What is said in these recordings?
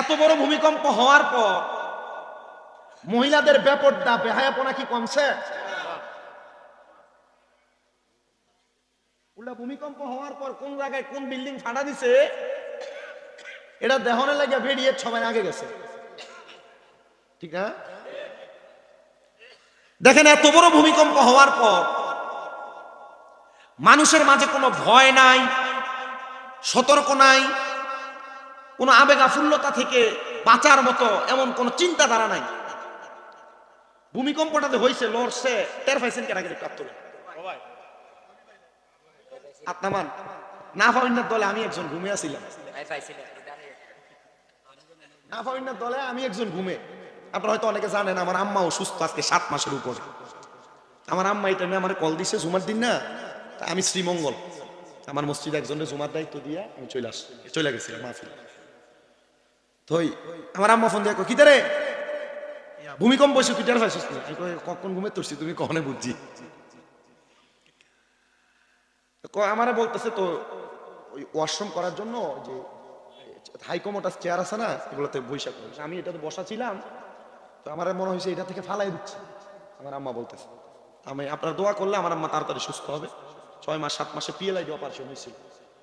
এত বড় ভূমিকম্প হওয়ার পর মহিলাদের ব্যাপারটা বেহায়াপনা কি কমছে? উল্টা ভূমিকম্প হওয়ার পর কোন জায়গায় কোন বিল্ডিং ফাটা দিছে? এটা দেহনে লাগে বেরিয়ে সবাই আগে গেছে। ঠিক না? দেখেন, এত বড় ভূমিকম্প হওয়ার পর মানুষের মাঝে কোনো ভয় নাই, সতর্ক নাই কোনো আবেগ আফুল্লতা থেকে বাঁচার মতো এমন কোনো চিন্তাধারা নাই। ভূমিকম্পটাতে হয়েছে লড়ছে টের পাইছেন কেন আগে প্রাপ্ত আপনামান না। ফাউন্নার দলে আমি একজন ঘুমে আছিলাম। না ফাউন্নার দলে আমি একজন ঘুমে। আপনারা হয়তো অনেকে জানেন, আমার আম্মা অসুস্থ আজকে সাত মাসের উপরে। আমার আম্মা এই টাইমে আমার কল দিছে, জুমার দিন না? আমি শ্রীমঙ্গল। আমার মসজিদে একজনের জুমার দায়িত্ব দিয়ে আমি চলে আস, চলে গেছিলাম মাহফিল। থই, আমার আম্মা ফোন দিয়ে কি রে? ভূমিকম্প হয়েছে তুই? টের পাইছিস কখন ঘুমে তুলছি তুমি কখনো বুঝছি? আমারে বলতেছে তো, ওই ওয়াশরুম করার জন্য যে হাইকমোটাস চেয়ার আছে না, এগুলোতে বৈশা করে আমি এটাতে বসা ছিলাম তো আমার মনে হয়েছে এটা থেকে ফালাই দিচ্ছে। আমার আম্মা বলতেছে, আমি আপনার দোয়া করলে আমার আম্মা তাড়াতাড়ি সুস্থ হবে। ছয় মাস, সাত মাসে পিএলআইডি অপারেশন হয়েছিল।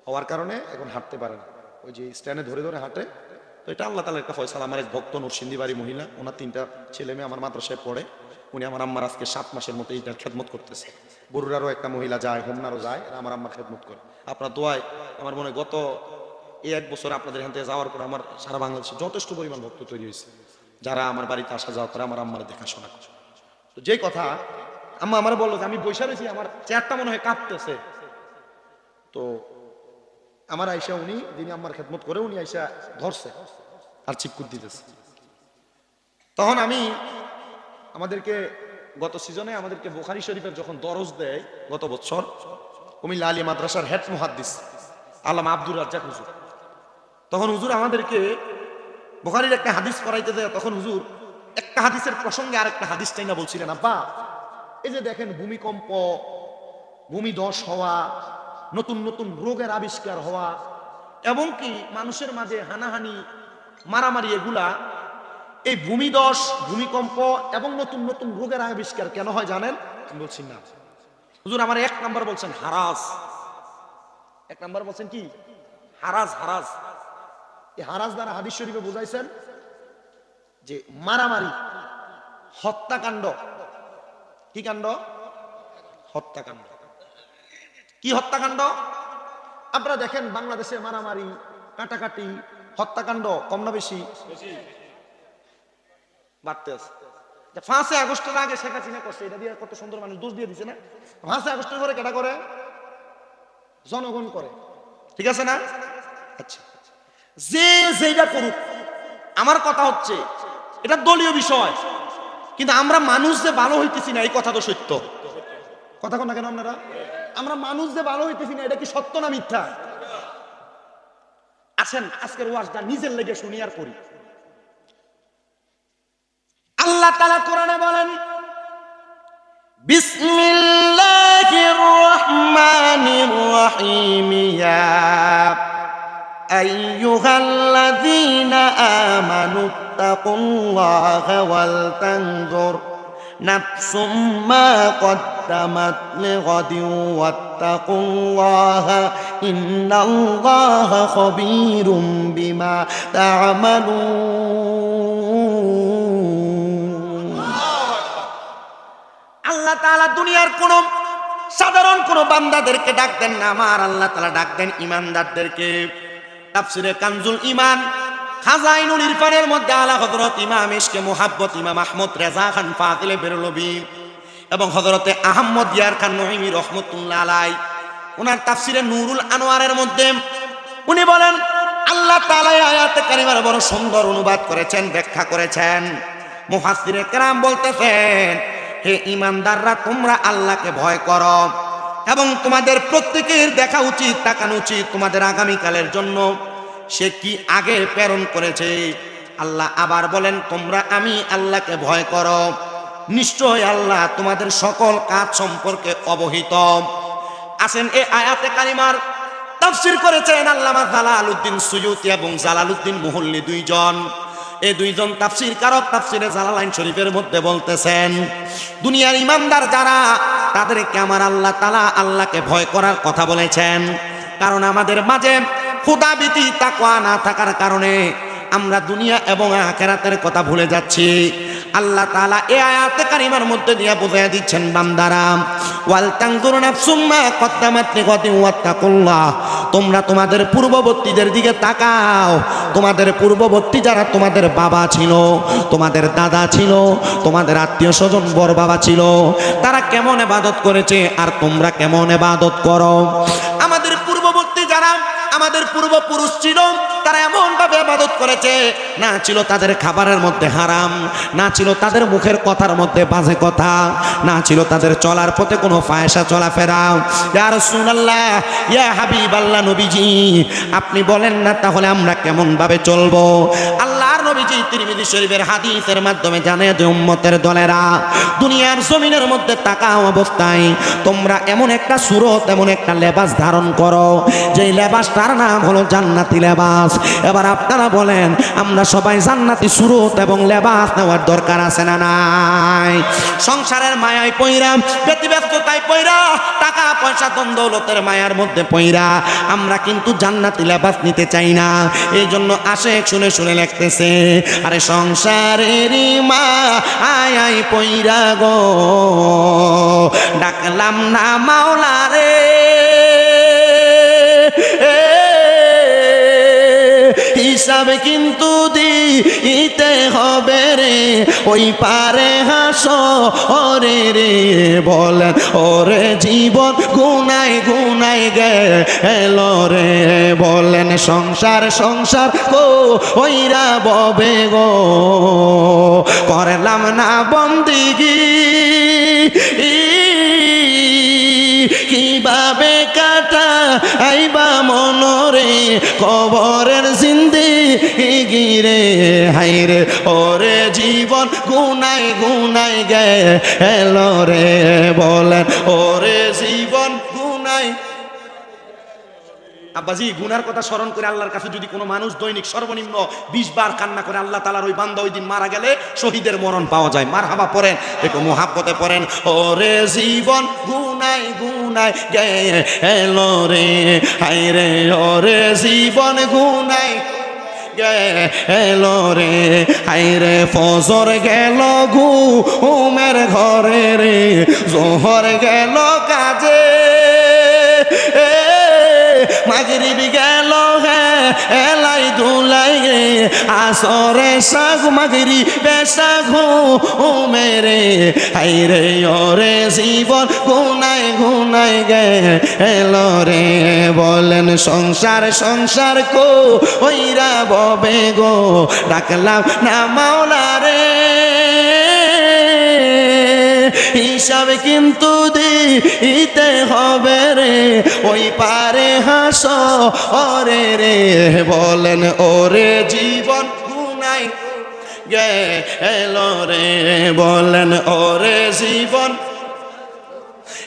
হওয়ার কারণে এখন হাঁটতে পারে না। ওই যে স্ট্যান্ডে ধরে ধরে হাঁটে তো এটা আল্লাহ তালার একটা ফয়সাল। আমার এক ভক্ত নরসিন্দি বাড়ি মহিলা, ওনার তিনটা ছেলে মেয়ে আমার মাদ্রাসায় পড়ে। উনি আমার আম্মার আজকে সাত মাসের মতো এইটার খেদমত করতেছে। বরুরারও একটা মহিলা যায়, হোমনারও যায় আমার আম্মার খেদমত করে। আপনার দোয়ায় আমার মনে গত এই এক বছর আপনাদের এখান থেকে যাওয়ার পর আমার সারা বাংলাদেশে যথেষ্ট পরিমাণ ভক্ত তৈরি হয়েছে। যারা আমার বাড়িতে আসা যাওয়া করে, আমার আম্মার দেখাশোনা করে। তো যে কথা, আম্মা আমার বলল যে, আমি বৈশা রয়েছি, আমার চেয়ারটা মনে হয় কাঁপতেছে। তো আমার আইসা উনি, যিনি আমার খেদমত করে, উনি আইসা ধরছে আর চিপকুট দিতেছে। তখন আমি আমাদেরকে গত সিজনে আমাদেরকে বোখারি শরীফের যখন দরজ দেয়, গত বছর, কুমিল্লা আলী মাদ্রাসার হেড মুহাদ্দিস, আল্লামা আব্দুর রাজ্জাক হুজুর। তখন হুজুর আমাদেরকে বোখারির একটা হাদিস করাইতে দেয়, তখন হুজুর একটা হাদিসের প্রসঙ্গে আর একটা হাদিস চাই না বলছিলেন, আব্বা, এই যে দেখেন, ভূমিকম্প, ভূমি ভূমিধস হওয়া নতুন নতুন রোগের আবিষ্কার হওয়া এবং কি মানুষের মাঝে হানাহানি, মারামারি এগুলা, এই ভূমিধস ভূমিকম্প এবং নতুন নতুন রোগের আবিষ্কার কেন হয় জানেন? বলছি না। হুজুর, আমার এক নাম্বার বলছেন হারাস এক নাম্বার বলছেন কি? হারাজ হারাজ। এই হারাজ দ্বারা হাদিস শরীফে বুঝাইছেন যে মারামারি, হত্যাকাণ্ড। কি কাণ্ড? হত্যাকাণ্ড। কি হত্যাকাণ্ড? আপনারা দেখেন বাংলাদেশে মারামারি, কাটাকাটি, হত্যাকাণ্ড কম না বেশি? বাড়তে আছে। পাঁচই আগস্টের আগে শেখ হাসিনা করছে, এটা দিয়ে কত সুন্দর মানুষ দোষ দিয়ে দিছে না? পাঁচই আগস্টের পরে কেটা করে? জনগণ করে। ঠিক আছে না? আচ্ছা। যে যেটা করুক, আমার কথা হচ্ছে, এটা দলীয় বিষয়। কিন্তু আমরা মানুষ যে ভালো হইতেছি না, এই কথা তো সত্য। কথা কোন কেন আপনারা? আমরা মানুষ যে ভালো হইতেছি না, এটা কি সত্য না মিথ্যা? আছেন, আজকের ওয়াজটা নিজের লেগে শুনি আর করি আল্লাহ তালা কোরআনে বলেন, বিসমিল্লাহির রহমানির রহিম, ইয়া আইয়ুহাল্লাযীনা আমানুত্তাকুল্লাহা ওয়াল তানজুর। نفس ما قدمت لغد واتقوا الله إن الله خبير بما تعملون আল্লাহ তাআলা দুনিয়ার কোন সাধারণ কোন বান্দাদেরকে ডাক দেন না আমার আল্লাহ তাআলা ডাক দেন ইমানদারদেরকে তাফসিরে কানজুল ইমান খাজাইনুল ইরফানের মধ্যে আলা হযরত ইমাম ইশকে মুহাব্বত, ইমাম আহমদ, রেজা খান, ফাতিলে বেরলবি এবং হযরতে আহমদ ইয়ার খান নহিমি রহমতুল্লাহ আলাই ওনার তাফসিরে নুরুল আনোয়ারের মধ্যে উনি বলেন, আল্লাহ তাআলা এই আয়াতে কারিমার বড় সুন্দর অনুবাদ করেছেন, ব্যাখ্যা করেছেন। মুফাসসিরে কেরাম বলতেছেন, হে ইমানদাররা তোমরা আল্লাহকে ভয় করো এবং তোমাদের প্রত্যেকের দেখা উচিত, তাকানো উচিত তোমাদের আগামীকালের জন্য। সে কি আগে প্রেরণ করেছে? আল্লাহ আবার বলেন, তোমরা আমি আল্লাহকে ভয় করো। নিশ্চয় আল্লাহ তোমাদের সকল কাজ সম্পর্কে অবহিত। আসেন এ আয়াতে কালিমার তাফসির করেছেন আল্লামা জালালউদ্দিন সুয়ুতি এবং জালালউদ্দিন মুহল্লি দুইজন। এই দুইজন তাফসির কারক তাফসিরে জালালাইন শরীফের মধ্যে বলতেছেন, দুনিয়ার ইমানদার যারা, তাদেরকে আমার আল্লাহ তালা আল্লাহকে ভয় করার কথা বলেছেন। কারণ আমাদের মাঝে খুদাবিতি তাকওয়া না থাকার কারণে আমরা দুনিয়া এবং আখেরাতের কথা ভুলে যাচ্ছি। আল্লাহ তাআলা এ আয়াতে কারিমার মধ্যে দিয়ে বুঝিয়ে দিচ্ছেন, বান্দারা, ওয়াল তানজুর নাফসুম মা কদ্দামাত ওয়াত্তাকুল্লাহ। তোমরা তোমাদের পূর্ববর্তীদের দিকে তাকাও। তোমাদের পূর্ববর্তী যারা তোমাদের বাবা ছিল, তোমাদের দাদা ছিল, তোমাদের আত্মীয় স্বজন, বড় বাবা ছিল, তারা কেমন এবাদত করেছে আর তোমরা কেমন এবাদত করো? আমাদের পূর্বপুরুষ ছিল, তারা এমন ভাবে আবাদত করেছে, না ছিল তাদের খাবারের মধ্যে হারাম, না ছিল তাদের মুখের কথার মধ্যে বাজে কথা, না ছিল তাদের চলার পথে কোনো ফায়সা চলাফেরা। ইয়ার সুনাল্লাহ ইয়া হাবিব আল্লাহ নবীজি, আপনি বলেন না তাহলে আমরা কেমন ভাবে চলবো? আল্লাহর হাদিসের মাধ্যমে জানে যে উম্মতের দলেরা দুনিয়ার জমিনের মধ্যে তাকাও অবস্থায় তোমরা এমন একটা সুরত, এমন একটা লেবাস ধারণ করো, যেই লেবাসটার নাম হলো জান্নাতি লেবাস। এবার আপনারা বলেন, আমরা সবাই জান্নাতি সুরত এবং লেবাস নেওয়ার দরকার আছে না নাই? সংসারের মায়ায় পইরা, ব্যতিব্যস্ততায় পইরা, টাকা, পয়সা দন্দৌলতের মায়ার মধ্যে পইরা আমরা কিন্তু জান্নাতি লেবাস নিতে চাই না। এই জন্য আসে শুনে শুনে লিখতেছে আরে সংসারের মা আয় আয় পইরা গো ডাকলাম না মাওলা রে হিসাবে কিন্তু দিতে হবে রে। ওই পারে হাস, ওরে রে, বলেন, ওরে জীবন গুনাই গুনাই গেল রে। বলেন, সংসার সংসার গো ওইরা ববে গো। করলাম না বন্দিগি। আইবা মনরে, কবরের জিন্দি গিরে। হাইরে, ওরে জীবন গুনাই গুনাই গে, এলো রে বলেন, ওরে জীবন আব্বাজি, গুনার কথা স্মরণ করে আল্লাহর কাছে যদি কোনো মানুষ দৈনিক সর্বনিম্ন বিশ বার কান্না করে, আল্লাহ তালার ওই বান্দা ওই দিন মারা গেলে শহীদের মরণ পাওয়া যায়। মার হাবা পড়েন একটু মোহাব্বতে পড়েন, ওরে জীবন গুনাই গুনাই গেলো রে হাই রে, ওরে জীবন গুনাই গেল রে হাই রে, ফজর গেল ঘুমের ঘরে রে, জোহর গেল কাজে। মাগরিব গেল হ্যাঁ এলাই ধুলাই রে, আসরে সাগু মাগরি বেসাগু ও মেরে হাই রে, ওরে জীবন গুনাই গুনাই গে, এলো রে, বলেন সংসার সংসার কো ওইরা ববে গো। ডাকলাম না মাওলা হিসাবে কিন্তু দিতে হবে রে। ওই পারে হাস, ওরে রে। বলেন, ওরে জীবন গুনাই গেল রে। বলেন, ওরে জীবন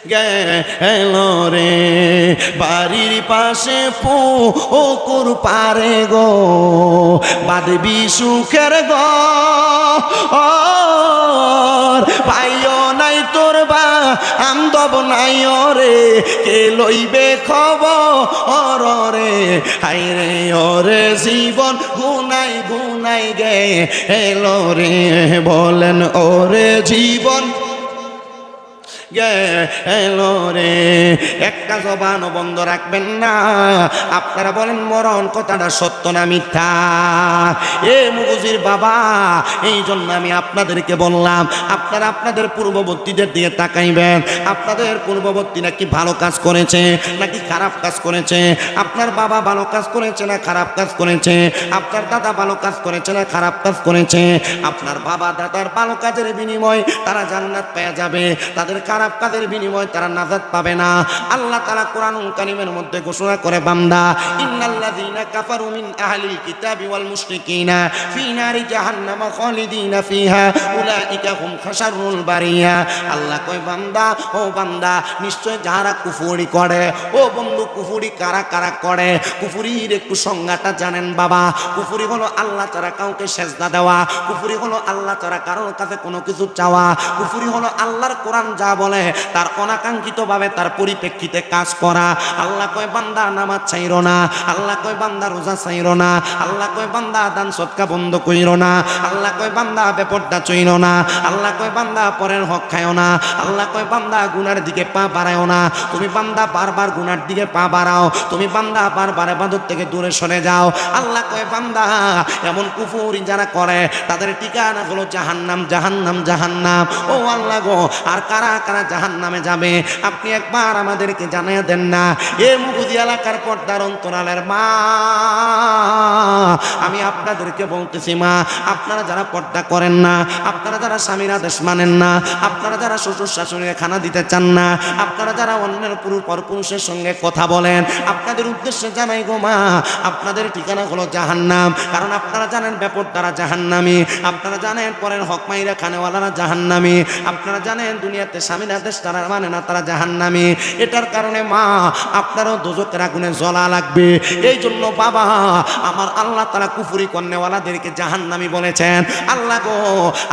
গেল রে। বাড়ির পাশে পুকুর পারে গো। বাদবি সুখের গো পাইও আমদব নাই রে কে লইবে খবর রে হাই রে ওরে জীবন গুনাই গুনাই গে, এলো রে, বলেন ওরে জীবন গেল রে। একটা জবান বন্ধ রাখবেন না। আপনারা বলেন, মরণ কথাটা সত্য না মিথ্যা? এ মুগুজির বাবা, এই জন্য আমি আপনাদেরকে বললাম, আপনারা আপনাদের পূর্ববর্তীদের দিকে তাকাইবেন। আপনাদের পূর্ববর্তী নাকি ভালো কাজ করেছে, নাকি খারাপ কাজ করেছে? আপনার বাবা ভালো কাজ করেছে না খারাপ কাজ করেছে? আপনার দাদা ভালো কাজ করেছে না খারাপ কাজ করেছে? আপনার বাবা দাদার ভালো কাজের বিনিময় তারা জান্নাত পেয়ে যাবে। তাদের খারাপ খারাপ কাজের বিনিময় তারা নাজাত পাবে না। আল্লাহ তাআলা কোরআনুল কারীমের মধ্যে ঘোষণা করে, বান্দা কাফারু মিন আহলিল কিতাবি ওয়াল মুশরিকিনা ফি নারি খালিদিনা ফিহা, উলাইকা হুম বারিয়া। আল্লাহ কয়, বান্দা, ও বান্দা, নিশ্চয় যারা কুফুরি করে, ও বন্ধু, কুফুরি কারা কারা করে? কুফুরির একটু সংজ্ঞাটা জানেন বাবা। কুফুরি হলো আল্লাহ তারা কাউকে সেজদা দেওয়া। কুফুরি হলো আল্লাহ তারা কারোর কাছে কোনো কিছু চাওয়া। কুফুরি হলো আল্লাহর কোরআন যা বলে, তার অনাকাঙ্ক্ষিত ভাবে তার পরিপ্রেক্ষিতে কাজ করা। আল্লাহ কয়, বান্দা নামাজ চাইর না। আল্লাহ কয়, বান্দা রোজা চাইর না। আল্লাহ কয়, বান্দা দান সৎকা বন্ধ কইর না। আল্লাহ কয়, বান্দা বেপর্দা চইর না। আল্লাহ কয়, বান্দা পরের হক খায় না। আল্লাহ কয়, বান্দা গুনার দিকে পা বাড়ায়ও না। তুমি বান্দা বারবার গুনার দিকে পা বাড়াও। তুমি বান্দা বারবার এবাদত থেকে দূরে সরে যাও। আল্লাহ কয়, বান্দা, এমন কুফুরি যারা করে, তাদের ঠিকানা হলো জাহান্নাম জাহান্নাম জাহান্নাম। ও আল্লাহ গো, আর কারা জাহান্নামে যাবে। আপনি একবার আমাদেরকে জানিয়ে দেন না, এ মুগুদি এলাকার পর্দার অন্তরালের মা। আমি আপনাদেরকে বলতেছি মা, আপনারা যারা পর্দা করেন না, আপনারা যারা স্বামীর আদেশ মানেন না, আপনারা যারা শ্বশুর শাশুড়ির খানা দিতে চান না, আপনারা যারা অন্যের পুরুষ পরপুরুষের সঙ্গে কথা বলেন, আপনাদের উদ্দেশ্যে জানাই গো মা, আপনাদের ঠিকানা হলো জাহান্নাম। কারণ আপনারা জানেন ব্যাপর দ্বারা জাহান্নামি, আপনারা জানেন পরের হক মাইরা খানেওয়ালারা জাহান্নামি, আপনারা জানেন দুনিয়াতে স্বামীর আদেশ তারা মানে না, তারা জাহান্নামি। এটার কারণে মা, আপনারও দুজকের আগুনে জ্বলা লাগবে। এই জন্য বাবা, আমার আল্লাহ তারা কুফুরি কন্যাওয়ালাদেরকে জাহান্নামি বলেছেন। আল্লাহ গো,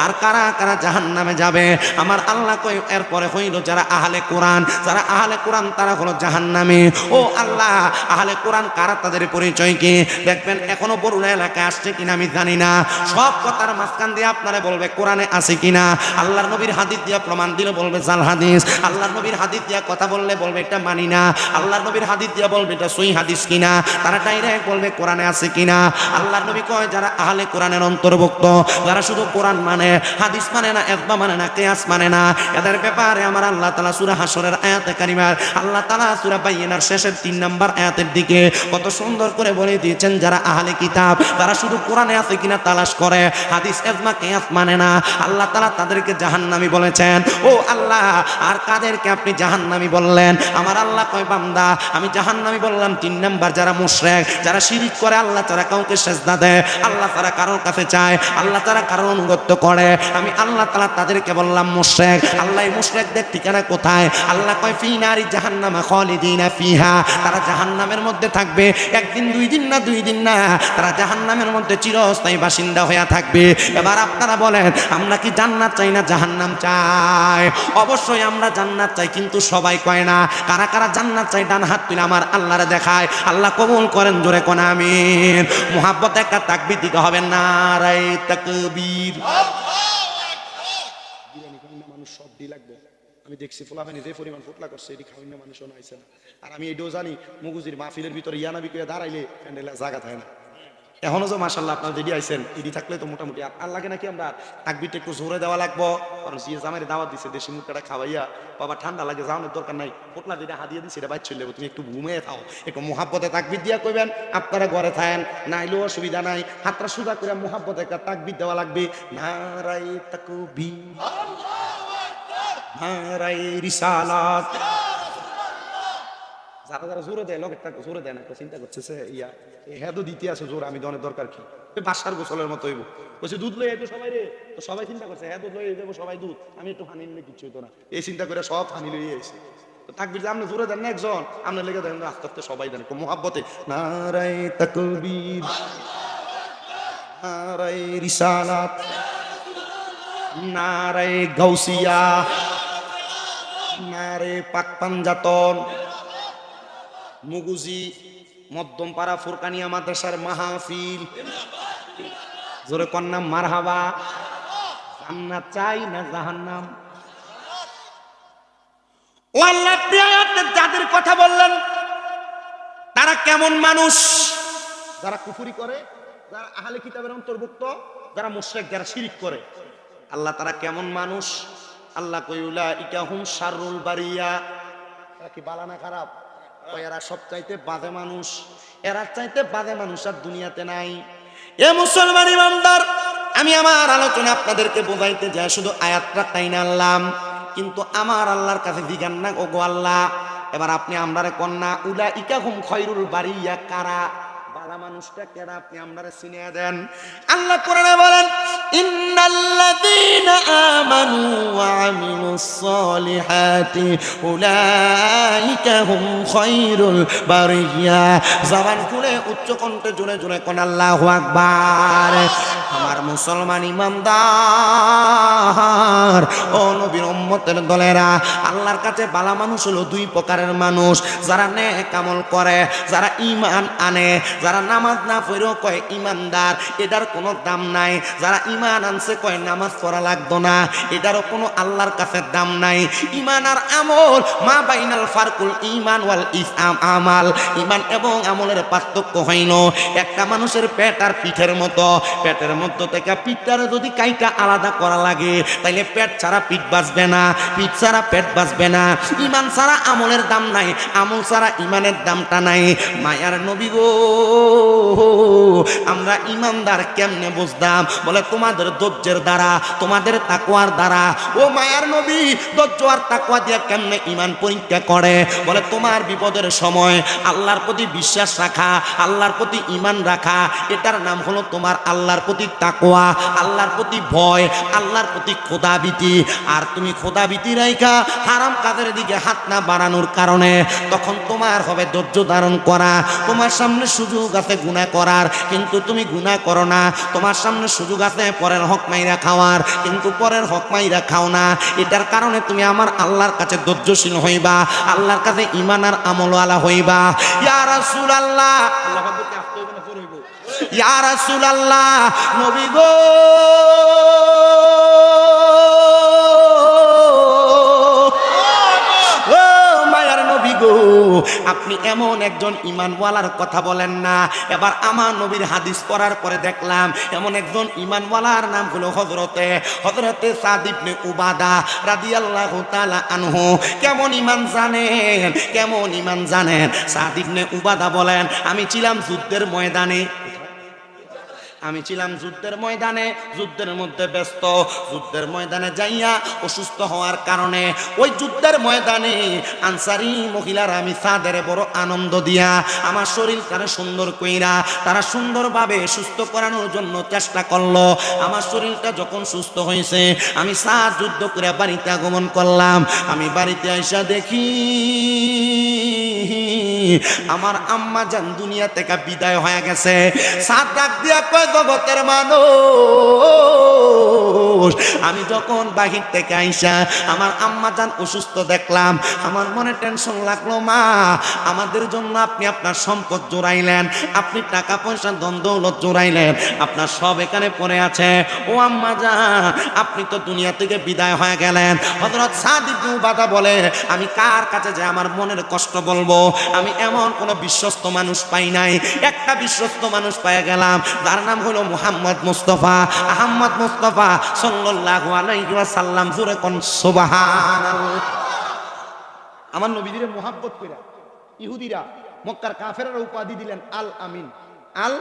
আর কারা কারা জাহান্নামে যাবে? আমার আল্লাহ কই এরপরে হইল যারা আহলে কোরআন। যারা আহলে কোরআন, তারা হলো জাহান্নামি। ও আল্লাহ, আহলে কোরআন কারা তাদের পরিচয় কি? দেখবেন এখনও বরুণা এলাকায় আসছে কিনা আমি জানি না। সব কথার মাঝখান দিয়ে আপনারা বলবে, কোরআনে আছে কিনা? আল্লাহর নবীর হাদিস দিয়া প্রমাণ দিলে বলবে, জাল হাদিস। আল্লাহ নবীর হাদিস দিয়া কথা বললে বলবে, এটা মানি না। আল্লাহ নবীর হাদিস দিয়া বলবে, এটা সই হাদিস কিনা? তারা ডাইরেক্ট বলবে, কোরআনে আছে কিনা? আল্লাহর নবী কয়, যারা আহলে কোরআনের অন্তর্ভুক্ত, যারা শুধু কোরআন মানে হাদিস মানে না একবা মানে না, কেয়াস মানে না, এদের ব্যাপারে আমার আল্লাহ তালা সুরা হাসরের আয়াতে কারিমার আল্লাহ তালা সুরা বাইয়েনার শেষের তিন নাম্বার আয়াতের দিকে কত সুন্দর করে বলে দিয়েছেন, যারা আহলে কিতাব তারা শুধু কোরআনে আছে কিনা তালাশ করে, হাদিস এজমা কেয়াস মানে না। আল্লাহ তালা তাদেরকে জাহান্নামি বলেছেন, ও আল্লাহ আর কাদেরকে আপনি জাহান্নামি বললেন? আমার আল্লাহ কয়, বান্দা, আমি জাহান্নামি বললাম, তিন নাম্বার যারা মুশরেক, যারা শিরিক করে, আল্লাহ তারা কাউকে সেজদা দেয়, আল্লাহ তারা কারোর কাছে চায়, আল্লাহ তারা কারোর অনুগত্য করে। আমি আল্লাহ তালা তাদেরকে বললাম, মুশরেক, আল্লাহ মুশরেকদের ঠিকানা কোথায়? আল্লাহ কয়, ফি নারি জাহান্নামা খালিদিনা ফিহা। তারা জাহান্নামের মধ্যে থাকবে, একদিন, দুই দিন না, দুই দিন না, তারা জাহান্নামের মধ্যে চিরস্থায়ী বাসিন্দা হয়ে থাকবে। এবার আপনারা বলেন, আমরা কি জান্নাত চাই না জাহান্নাম চাই? অবশ্যই আমরা জান্নাত চাই, কিন্তু সবাই কয় না। কারা কারা জান্নাত চাই ডান হাত তুলে আমার আল্লাহরে দেখায়। আল্লাহ কবুল করেন, জোরে কোন আমিন। মোহাব্বত একটা তাকবি দিতে হবে না রাই তাকবীর আমি আর আমি এটাও জানি, মুগুজির মাহফিলের ভিতরে ইয়ানাবি করে দাঁড়াইলে প্যান্ডেলে জায়গা থাকে না। এখনও যে মাসাল্লাহ আপনার যেটি আইছেন এটি থাকলে তো মোটামুটি আর লাগে নাকি আমরা তাকবিটা একটু জোরে দেওয়া লাগবো? কারণ সিএ জামাইরে দাওয়াত দিছে, দেশি মুখটা খাওয়াইয়া, বাবা ঠান্ডা লাগে, যাওয়ানোর দরকার নাই। ফোটলা যেটা হাদিয়ে দিছে, এটা বাইর চলে তুমি একটু ঘুমিয়ে থাও। একটু মোহাব্বতে তাকবির দিয়া কইবেন, আপনারা ঘরে থাকেন, নাইলেও অসুবিধা নাই। হাতটা সুদা করে মোহাব্বতে একটা তাকবির দেওয়া লাগবে। নারাই তাকবীর নারাই রিসালাত। যারা যারা জোরে দেয় একটা জোরে দেয় না চিন্তা করছে সে ইয়া হ্যাঁ তো দিতে আছে জোর, আমি দনের দরকার কি? বাসার গোসলের মতো হইব। বলছে দুধ লই আইতো সবাই রে? তো সবাই চিন্তা করছে হ্যাঁ দুধ লই যাব সবাই দুধ। আমি একটু হানি নিলে কিচ্ছু হতো না। এই চিন্তা করে সব হানি লই আইছে। তো যে, আপনি জোরে দেন না একজন? আপনার লেগে দেন আস্তে আস্তে সবাই দেন মোহাব্বতে নারাই তাকবীর নারাই রিসালাত নারাই গাউসিয়া নারে পাক পাঞ্জাতন মুগুজি, মধ্যমপাড়া ফুরকানিয়া মাদ্রাসার মাহফিল। জোরে কন্যা, মারহাবা। জান্নাত চাই না জাহান্নাম। ও আল্লাহ যাদের কথা বললেন, তারা কেমন মানুষ? যারা কুফুরি করে, যারা আহলে কিতাবের অন্তর্ভুক্ত, যারা মুশরিক, যারা শিরিক করে, আল্লাহ তারা কেমন মানুষ? আল্লাহ কইউলা ইকা হুম শারুল বারিয়া। এরা কি বালানা খারাপ? এরা সব চাইতে বাজে মানুষ। এরা চাইতে বাজে মানুষ আর দুনিয়াতে নাই। এ মুসলমান ইমানদার আমি আমার আলোচনা আপনাদেরকে বোঝাইতে যাই, শুধু আয়াতটা তাই না আনলাম। কিন্তু আমার আল্লাহর কাছে জিগান না, ওগো আল্লাহ। এবার আপনি আমরা কন্যা উলা ইকা হুম খয়রুল বাড়িয়া কারা? বালা মানুষটা কেডা, আপনি আমরারে চিনিয়ে দেন। আল্লাহ কোরআনে বলেন, ইন্নাল্লাযীনা আমানু ওয়া আমিলুস সলিহাতি, উলাইকা হুম খয়রুল বারিয়া। জবান খুলে, উচ্চ কণ্ঠে জোরে জোরে কোন আল্লাহু আকবার। আমার মুসলমান ইমানদার, ও নবীর উম্মতের দলেরা, আল্লাহর কাছে বালা মানুষ হলো দুই প্রকারের মানুষ। যারা নেক আমল করে, যারা ইমান আনে, যারা নামাজ না পড়েও কয় ইমানদার, এটার কোনো দাম নাই। যারা ইমান আনছে কয় নামাজ পড়া লাগতো না, এটারও কোনো আল্লাহর কাছে দাম নাই। ইমান আর আমল, মা বাইনাল ফারকুল ঈমান ওয়াল ইসলাম আমাল। ইমান এবং আমলের পার্থক্য হইল, একটা মানুষের পেট আর পিঠের মতো। পেটের মধ্য থেকে পিঠটারে যদি কাইটা আলাদা করা লাগে, তাইলে পেট ছাড়া পিঠ বাঁচবে না, পিঠ ছাড়া পেট বাঁচবে না। ইমান ছাড়া আমলের দাম নাই, আমল ছাড়া ইমানের দামটা নাই। মায়ার নবী গো আমরা ইমানদার কেমনে বুঝতাম? বলে, তোমাদের ধৈর্যের দ্বারা, তোমাদের তাকুয়ার দ্বারা। ও মায়ার নবী, ধৈর্য আর তাকুয়া দিয়ে কেমনে ইমান পরীক্ষা করে? বলে, তোমার বিপদের সময় আল্লাহর প্রতি বিশ্বাস রাখা, আল্লাহর প্রতি ইমান রাখা, এটার নাম হলো তোমার আল্লাহর প্রতি তাকোয়া আল্লাহর প্রতি ভয়, আল্লাহর প্রতি খোদাবিতি। আর তুমি খোদাবিতি রাইখা, হারাম কাজের দিকে হাত না বাড়ানোর কারণে, তখন তোমার হবে ধৈর্য ধারণ করা। তোমার সামনে সুযোগ আছে গুণা করার। কিন্তু তুমি গুণা করো না। তোমার সামনে সুযোগ আছে পরের হক মাইরা খাওয়ার। কিন্তু পরের হক মাইরা খাও না। এটার কারণে তুমি আমার আল্লাহর কাছে ধৈর্যশীল হইবা। আল্লাহর কাছে ইমান আর আমলওয়ালা হইবা। ইয়া রাসূলুল্লাহ। আল্লাহ পাক বলতে আসতে হইবে না পরে হইব। ইয়া রাসূলুল্লাহ, নবী গো। আপনি এমন একজন ইমানওয়ালার কথা বলেন না। এবার আমার নবীর হাদিস পড়ার পরে দেখলাম, এমন একজন ইমানওয়ালার নাম হলো হজরতে হজরতে সাদিবনে উবাদা রাদিয়াল্লাহু তাআলা আনহু। কেমন ইমান জানেন? কেমন ইমান জানেন? সাদিবনে উবাদা বলেন, আমি ছিলাম যুদ্ধের ময়দানে। আমি ছিলাম যুদ্ধের ময়দানে, যুদ্ধের মধ্যে ব্যস্ত। যুদ্ধের ময়দানে যাইয়া অসুস্থ হওয়ার কারণে ওই যুদ্ধের ময়দানে আনসারি মহিলারা আমি তাদের বড় আনন্দ দিয়া আমার শরীর তারা সুন্দর কইরা, তারা সুন্দরভাবে সুস্থ করানোর জন্য চেষ্টা করল। আমার শরীরটা যখন সুস্থ হয়েছে আমি সাত যুদ্ধ করে বাড়িতে আগমন করলাম। আমি বাড়িতে আইসা দেখি, আমার আম্মা যান দুনিয়া থেকে বিদায় হয়ে গেছে। সাত ডাক দিয়া কয় জগতের মানুষ। আমি যখন বাহির থেকে আইসা আমার আম্মা জান অসুস্থ দেখলাম, আমার মনে টেনশন লাগল, মা, আমাদের জন্য আপনি আপনার সম্পদ জোড়াইলেন, আপনি টাকা পয়সা, ধন দৌলত জোড়াইলেন, আপনার সব এখানে পড়ে আছে। ও আম্মা জান, আপনি তো দুনিয়া থেকে বিদায় হয়ে গেলেন। হজরত সাদিক বাধা বলে, আমি কার কাছে যে আমার মনের কষ্ট বলব? আমি এমন কোনো বিশ্বস্ত মানুষ পাই নাই। একটা বিশ্বস্ত মানুষ পাই গেলাম তার নাম হলো মুহাম্মদ মুস্তফা। আহম্মদ মুস্তফা সাল্লাল্লাহু আলাইহি ওয়াসাল্লাম, জুরে কোন সুবহানাল্লাহ। আমার নবীদের মোহাব্বত কইরা ইহুদিরা, মক্কার কাফেরার উপাধি দিলেন আল আমিন। আল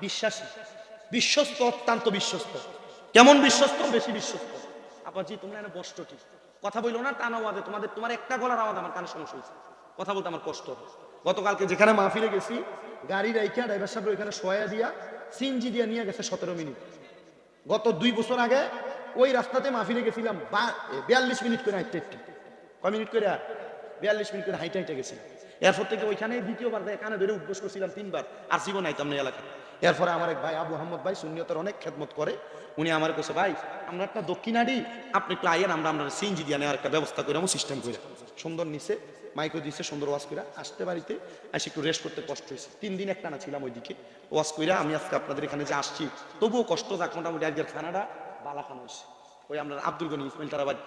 বিশ্বাসী। বিশ্বস্ত, অত্যন্ত বিশ্বস্ত। কেমন বিশ্বস্ত? বেশি বিশ্বস্ত। আপাজি তোমরা এনে বষ্ট ঠিক। কথা বলল না টানা আওয়াজে তোমাদের তোমার একটা গলার আওয়াজ আমার কানে সমস্যা হয়েছে কথা বলতে আমার কষ্ট গতকালকে যেখানে মাহফিলে গেছি, গাড়ি রাইখা, ড্রাইভার সাহেব ওইখানে সয়া দিয়া সিনজি দিয়া নিয়ে গেছে সতেরো মিনিট। গত দুই বছর আগে ওই রাস্তাতে মাহফিলে গেছিলাম বিয়াল্লিশ মিনিট করে হাইটে হাইটে কয় মিনিট করে? বিয়াল্লিশ মিনিট করে হাইটে হাইটে গেছিলাম। এরপর থেকে ওইখানে দ্বিতীয়বার কানে ধরে উদ্বোস করছিলাম তিনবার, আর জীবন আইতাম না এলাকায়। এরপরে আমার এক ভাই আবু আহমদ ভাই সুনিয়তের অনেক খেদমত করে। উনি আমার কাছে ভাই, আমরা একটা দক্ষিণাড়ি আপনি একটু আইয়েন, আমরা আমরা সিএনজি দিয়ে নেওয়ার একটা ব্যবস্থা করে সিস্টেম করে সুন্দর নিচে মাইকো দিচ্ছে সুন্দর ওয়াশ করে আসতে বাড়িতে, এসে একটু রেস্ট করতে কষ্ট হয়েছে। তিন দিন একটা না ছিলাম ওইদিকে। ওয়াশ করে আমি আজকে আপনাদের এখানে যে আসছি, তবুও কষ্ট যাক, মোটামুটি আজকের খানাটা বালা খানা হয়েছে। ওই আমরা আব্দুল গনি, ইসমাইল তারা বাড়ি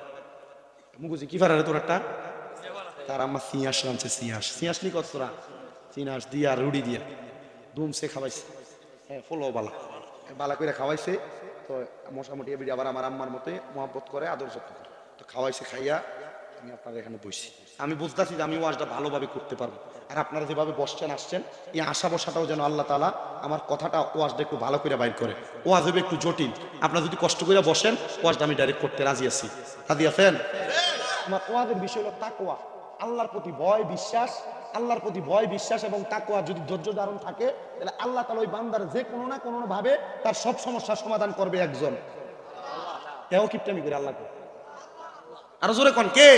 মুগুজি কি ফারারে তোর একটা? তার আমার সিয়াস আনছে সিয়াস। সিয়াস নি কত তোরা? দিয়া, রুডি দিয়া। দুমসে খাওয়াইছে। হ্যাঁ ফলো বালা। বালা করে খাওয়াইছে। তো মোটামুটি এবারে আবার আমার আম্মার মতে মহাব্বত করে, আদর যত্ন করে। তো খাওয়াইছে, খাইয়া আমি আপনাদের এখানে বসছি আমি বুঝতেছি যে আমি ওয়াজটা ভালোভাবে করতে পারব। আর আপনারা যেভাবে বসছেন, আসছেন, এই আশা বসাটাও যেন আল্লাহ তালা আমার কথাটা ওয়াজটা একটু ভালো করে বাইর করে। ওয়াজ হবে একটু জটিল। আপনারা যদি কষ্ট করে বসেন, ওয়াজটা আমি ডাইরেক্ট করতে রাজি আছি। রাজি আছেন? আমার ওয়াজের বিষয় হলো তাকোয়া আল্লাহর প্রতি ভয়, বিশ্বাস, আল্লাহর প্রতি ভয়, বিশ্বাস এবং তাকোয়া যদি ধৈর্য ধারণ থাকে, তাহলে আল্লাহ তালা ওই বান্দার যে কোনো না কোনো ভাবে তার সব সমস্যার সমাধান করবে একজন। কেউ কিপটামি করে আল্লাহকে। আরও জোরে কোন, কে?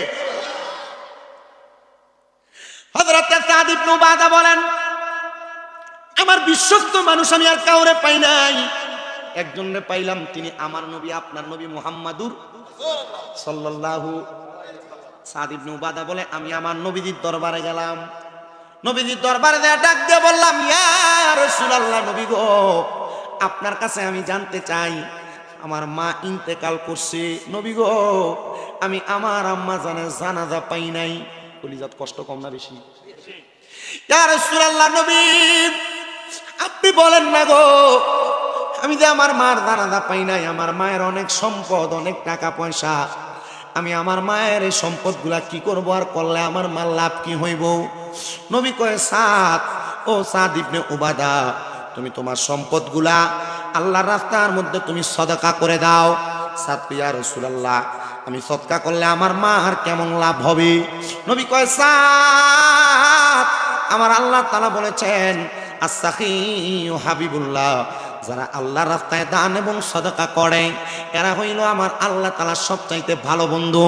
হযরত সাদ ইবনে উবাদা বলেন, আমার বিশ্বস্ত মানুষ আমি আর কাউরে পাই নাই। একজনরে পাইলাম তিনি আমার নবী, আপনার নবী মুহাম্মাদুর সাল্লাল্লাহু সাদ ইবনে বলে, আমি আমার নবীজির দরবারে গেলাম। নবীজির দরবারে ডাক দিয়ে বললাম, ইয়া রাসূলুল্লাহ নবী গো, আপনার কাছে আমি জানতে চাই আমার মা ইন্তেকাল করছে। নবী গো, আমি আমার আম্মা জানে জানাজা পাই নাই। কলিজাত কষ্ট কম না বেশি? নবী, আপনি বলেন না গো, আমি যে আমার মার জানাজা পাই নাই, আমার মায়ের অনেক সম্পদ, অনেক টাকা পয়সা। আমি আমার মায়ের এই সম্পদগুলা কি করব আর করলে আমার মার লাভ কি হইব? নবী কয়ে সাত ও সাদ ইবনে উবাদা তুমি তোমার সম্পদগুলা আল্লাহর রাস্তার মধ্যে তুমি সদকা করে দাও। সাতপিয়া রাসূলুল্লাহ, আমি সদকা করলে আমার মা আর কেমন লাভ হবে? নবী কয়, সাত। আমার আল্লাহ তালা বলেছেন আসাখি হাবিবুল্লাহ, যারা আল্লাহ রাস্তায় দান এবং সদকা করে, এরা হইল আমার আল্লাহ তালা সবচাইতে ভালো বন্ধু।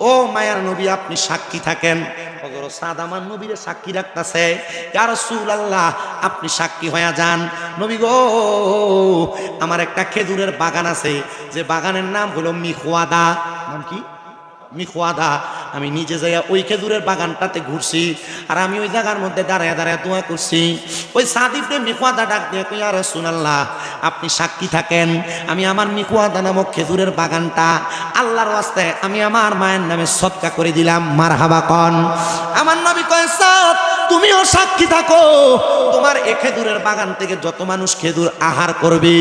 ও মায়ার নবী, আপনি সাক্ষী থাকেন। সাদ আমার নবীরে সাক্ষী রাখতেছে। ইয়া রাসূলুল্লাহ, আপনি সাক্ষী হয়ে যান। নবী গো, আমার একটা খেজুরের বাগান আছে। যে বাগানের নাম হলো মিখওয়াদা। নাম কি? মিখওয়াদা। আমি নিজে যাইয়া ওই খেজুরের বাগানটাতে ঘুরছি। আর আমি ওই জায়গার মধ্যে দাঁড়ায় দাঁড়ায় দোয়া করছি। ওই সাদিপে মিখওয়াদা ডাক দিয়ে তুই আর সুনাল্লাহ আপনি সাক্ষী থাকেন। আমি আমার মিখওয়াদা নামক খেজুরের বাগানটা আল্লাহর ওয়াস্তে আমি আমার মায়ের নামে সৎকা করে দিলাম। মার হাবা কন। আমার নবী কয়, সাদ, তুমিও সাক্ষী থাকো। তোমার এ খেজুরের বাগান থেকে যত মানুষ খেজুর আহার করবে,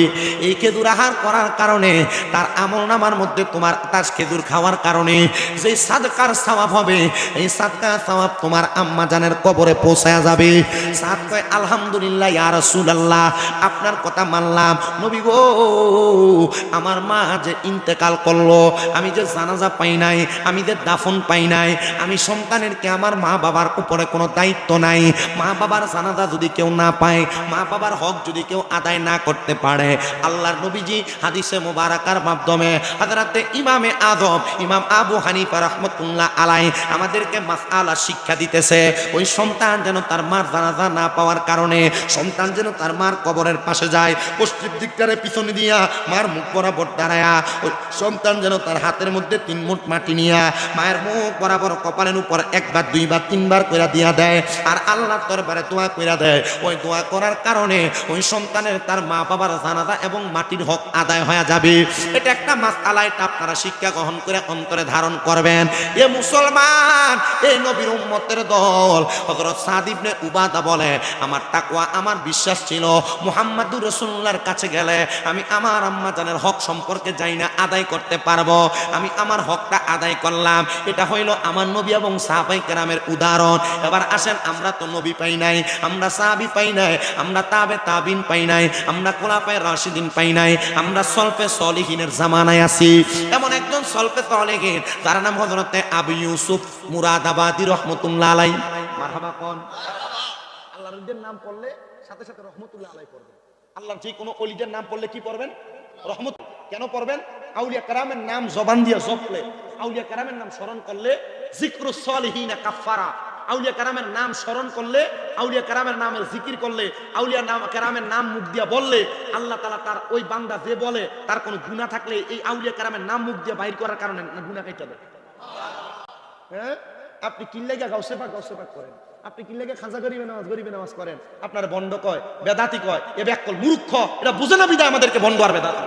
এই খেজুর আহার করার কারণে, তার আমল নামার মধ্যে তোমার তার খেজুর খাওয়ার কারণে যে সাদকার সওয়াব হবে, এই সাদকার সওয়াব তোমার আম্মা জানের কবরে পৌঁছায়া যাবে। সাদ কয়, আলহামদুলিল্লাহ, ইয়া রাসূলুল্লাহ, আপনার কথা মানলাম। নবী গো, আমার মা যে ইন্তেকাল করল, আমি যে জানাজা পাই নাই, আমি যে দাফন পাই নাই, আমি সন্তানের কে আমার মা বাবার উপরে কোনো দায়িত্ব নাই। মা বাবার জানাজা যদি কেউ না পায়, মা বাবার হক যদি কেউ আদায় না করতে পারে, আল্লাহর নবীজি হাদিসে মোবারকার মাধ্যমে হাজরাতে ইমামে আদম ইমাম আবু হানিফা রহমতুল্লাহ আলাই আমাদেরকে মাসআলা শিক্ষা দিতেছে। ওই সন্তান যেন তার মার জানাজা না পাওয়ার কারণে সন্তান যেন তার মার কবরের পাশে যায়, পশ্চিম দিকটারে পিছনে দিয়া মার মুখ বরাবর দাঁড়ায়া, ওই সন্তান যেন তার হাতের মধ্যে তিন মুঠ মাটি নিয়া, মায়ের মুখ বরাবর কপালের উপর একবার দুইবার তিনবার কইরা দিয়া দেয়, আর আল্লাহর দরবারে দোয়া কইরা দেয়। ওই দোয়া করার কারণে ওই সন্তানের তার মা বাবার জানাজা এবং মাটির হক আদায় হয়ে যাবে। এটা একটা মাসালা এটা আপনারা শিক্ষা গ্রহণ করে অন্তরে ধারণ করবেন। এ মুসলমান এই নবীর উম্মতের দল, হযরত সাদ ইবনে উবাদা বলে, আমার তাকওয়া, আমার বিশ্বাস ছিল, মুহাম্মাদুর রাসূলুল্লাহর কাছে গেলে আমি আমার আম্মা জানের হক সম্পর্কে যাই না, আদায় করতে পারব। আমি আমার হকটা আদায় করলাম। এটা হইল আমার নবী এবং সাহাবাই কেরামের উদাহরণ। এবার আসেন, আমরা তো নবী পাই নাই, আমরা সাহাবি পাই নাই, আমরা তাবে তাবিন পাই নাই, আমরা কোলাপায় রাশিদিন পাই নাই, আমরা সলফে সলিহিনের জামানায় আছি। এমন একজন সলফে সলিহিন তার নাম হজরতে আবু ইউসুফ মুরাদাবাদী রহমতুল্লাহ আলাই মারহাবা কোন? আল্লাহর নাম পড়লে সাথে সাথে রহমতুল্লাহ আলাই পড়বেন। আল্লাহর যে কোনো অলিদের নাম পড়লে কি পড়বেন? রহমত কেন পড়বেন? আউলিয়া কারামের নাম জবান দিয়ে জপলে আউলিয়া কারামের নাম স্মরণ করলে জিক্রু সলিহিনা কাফারা আউলিয়া কারামের নাম স্মরণ করলে, আউলিয়া কারামের নামের জিকির করলে, আউলিয়া নাম কারামের নাম মুখ দিয়া বললে, আল্লাহ তালা তার ওই বান্দা যে বলে, তার কোনো গুণা থাকলে এই আউলিয়া কারামের নাম মুখ দিয়ে বাইর করার কারণে গুণা কেটে দেয় হ্যাঁ? আপনি কিল্লেগে গাউসেপাক গাউসেপাক করেন? আপনি কিল্লেগে খাঁজা গরিবে নামাজ গরিবে নামাজ করেন? আপনার বন্ড কয়, বেদাতি কয়, এ ব্যাকল মূর্খ এটা বুঝে না বিদায় আমাদেরকে বন্ড আর বেদাতি।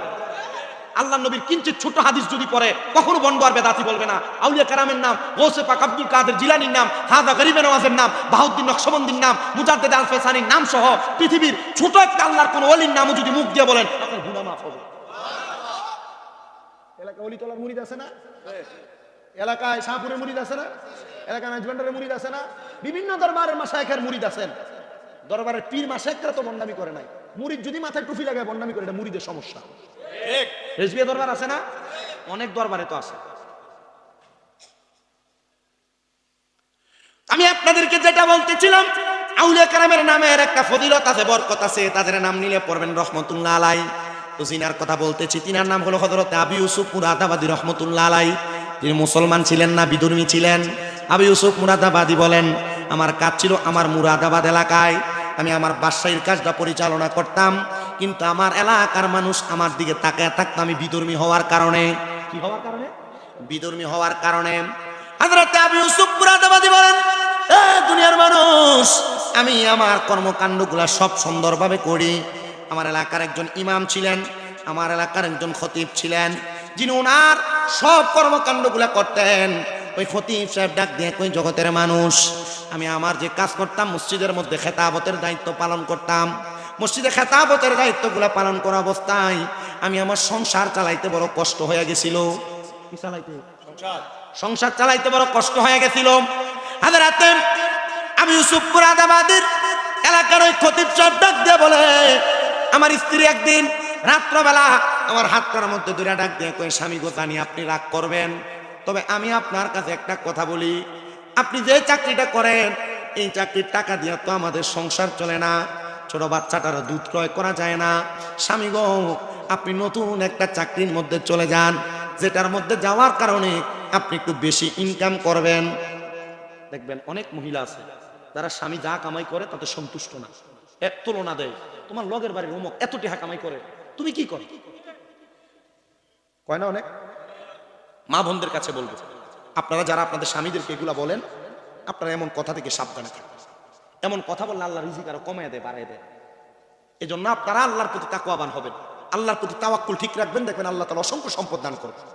আল্লাহ নবীর কিঞ্চিত ছোট হাদিস যদি পড়ে, কখনো বন্ড আর বেদাতি বলবে না। আউলিয়া কারামের নাম, গৌসে পাক আব্দুল কাদের জিলানির নাম হাজা গরিবে নওয়াজের নাম বাহুদ্দিন নকশবন্দির নাম, মুজাদ্দেদ আল ফেসানির নাম সহ পৃথিবীর ছোট একটা আল্লাহর কোন অলির নামও যদি মুখ দিয়ে বলেন, আপনার গুনাহ মাফ হবে। এলাকা অলি তলার মুরিদ আছে না? এলাকায় শাহপুরের মুরিদ আছে না? এলাকায় নাজবান্ডারের মুরিদ আছে না? বিভিন্ন দরবারের মাসায়কের মুরিদ আছেন। দরবারের পীর মাসায়করা তো বন্ডামি করে নাই। মুরিদ যদি মাথায় টুপি লাগায় বন্ডামি করে এটা মুরিদের সমস্যা। রেজবিয়া দরবার আছে না? অনেক দরবারে তো আছে। আমি আপনাদেরকে যেটা বলতেছিলাম আউলিয়া কারামের নামের একটা ফদিলত আছে বরকত আছে। তাদের নাম নিলে পড়বেন রহমতুল্লাহ আলাই তো জিনার কথা বলতেছি তিনার নাম হলো হজরত আবি ইউসুফ মুরাদাবাদী রহমতুল্লাহ আলাই তিনি মুসলমান ছিলেন না বিধর্মী ছিলেন। আবি ইউসুফ মুরাদাবাদী বলেন আমার কাজ ছিল আমার মুরাদাবাদ এলাকায় আমি আমার বাদশাহীর কাজটা পরিচালনা করতাম, কিন্তু আমার এলাকার মানুষ আমার দিকে তাকায় থাকতো, আমি বিধর্মী হওয়ার কারণে। কি হওয়ার কারণে? বিধর্মী হওয়ার কারণে। হযরত আবু ইউসুফ মুরাদাবাদী বলেন দুনিয়ার মানুষ, আমি আমার কর্মকাণ্ডগুলা সব সুন্দরভাবে করি। আমার এলাকার একজন ইমাম ছিলেন, আমার এলাকার একজন খতিব ছিলেন, যিনি ওনার সব কর্মকাণ্ডগুলা করতেন। ওই খতিব সাহেব ডাক দিয়ে কই জগতের মানুষ? আমি আমার যে কাজ করতাম মসজিদের মধ্যে খেতাবতের দায়িত্ব পালন করতাম। মসজিদে খেতাবতের দায়িত্বগুলা পালন করা অবস্থায় আমি আমার সংসার চালাইতে বড় কষ্ট হয়ে গেছিল। চালাইতে? সংসার? চালাইতে বড় কষ্ট হয়ে গেছিল। হাজারাতে আমি ইউসুফপুর আদাবাদের এলাকার ওই খতিব সাহেব ডাক দিয়ে বলে আমার স্ত্রী একদিন রাত্রবেলা আমার হাতটার মধ্যে দুটা ডাক দিয়ে কয়ে স্বামী গো জানি আপনি রাগ করবেন। তবে আমি আপনার কাছে একটা কথা বলি। আপনি যে চাকরিটা করেন, এই চাকরির টাকা দিয়ে তো আমাদের সংসার চলে না। ছোট বাচ্চাটার দুধ ক্রয় করা যায় না। স্বামী আপনি নতুন একটা চাকরির মধ্যে চলে যান, যেটার মধ্যে যাওয়ার কারণে আপনি একটু বেশি ইনকাম করবেন। দেখবেন অনেক মহিলা আছে, যারা স্বামী যা কামাই করে তাতে সন্তুষ্ট না। এক তুলনা দেয়, তোমার লগের বাড়ির অমুক এত টাকা কামাই করে, তুমি কি করো? কয় না অনেক? মা বোনদের কাছে বলব, আপনারা যারা আপনাদের স্বামীদেরকে এগুলা বলেন, আপনারা এমন কথা থেকে সাবধানে থাকেন। এমন কথা বললে আল্লাহ রিজিক আরও কমায় দেয়, বাড়ায় দেয়। এই জন্য আপনারা আল্লাহর প্রতি তাকুয়াবান হবেন। আল্লাহর প্রতি তাওয়াক্কুল ঠিক রাখবেন, দেখবেন আল্লাহ তালা অসংখ্য সম্পদ দান করবেন।